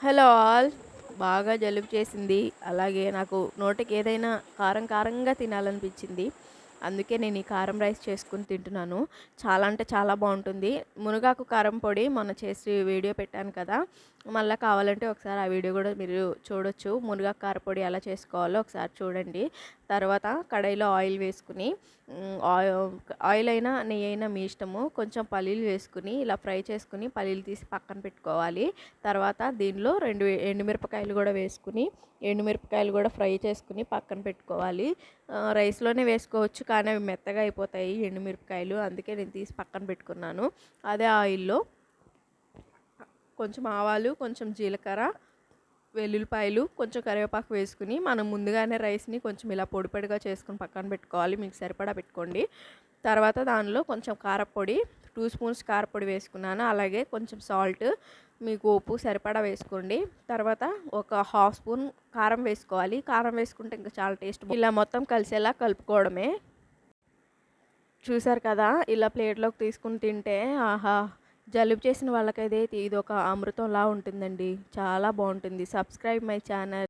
Hello all. బాగా జలుబు చేసింది. అలాగే నాకు నోటికి ఏదైనా కారం కారంగా తినాలనిపించింది. అందుకే నేను ఈ కారం రైస్ చేసుకుని తింటున్నాను. చాలా అంటే చాలా బాగుంటుంది. మునగాకు కారం పొడి మొన్న చేసి వీడియో పెట్టాను కదా. మళ్ళీ కావాలంటే ఒకసారి ఆ వీడియో కూడా మీరు చూడొచ్చు. మునగాకు కారపొడి ఎలా చేసుకోవాలో ఒకసారి చూడండి. తర్వాత కడాయిలో ఆయిల్ వేసుకుని ఆయిల్ అయినా నెయ్యి అయినా మీ ఇష్టము. కొంచెం పల్లీలు వేసుకుని ఇలా ఫ్రై చేసుకుని పల్లీలు తీసి పక్కన పెట్టుకోవాలి. తర్వాత దీనిలో రెండు ఎండుమిరపకాయలు కూడా వేసుకుని ఎండుమిరపకాయలు కూడా ఫ్రై చేసుకుని పక్కన పెట్టుకోవాలి. రైస్లోనే వేసుకోవచ్చు కానీ అవి మెత్తగా అయిపోతాయి ఎండుమిరపకాయలు. అందుకే నేను తీసి పక్కన పెట్టుకున్నాను. అదే ఆయిల్లో కొంచెం ఆవాలు కొంచెం జీలకర్ర వెల్లుల్లిపాయలు కొంచెం కరివేపాకు వేసుకుని మనం ముందుగానే రైస్ని కొంచెం ఇలా పొడిపొడిగా చేసుకుని పక్కన పెట్టుకోవాలి. మీకు సరిపడా పెట్టుకోండి. తర్వాత దానిలో కొంచెం కారపొడి టూ స్పూన్స్ కారపొడి వేసుకున్నాను. అలాగే కొంచెం సాల్ట్ మీకు ఉప్పు సరిపడా వేసుకోండి. తర్వాత ఒక హాఫ్ స్పూన్ కారం వేసుకోవాలి. కారం వేసుకుంటే ఇంకా చాలా టేస్ట్ ఇలా మొత్తం కలిసేలా కలుపుకోవడమే. చూసారు కదా ఇలా ప్లేట్లోకి తీసుకుని తింటే ఆహా! జలుబు చేసిన వాళ్ళకైతే ఇది ఒక అమృతంలా ఉంటుందండి. చాలా బాగుంటుంది. Subscribe my channel.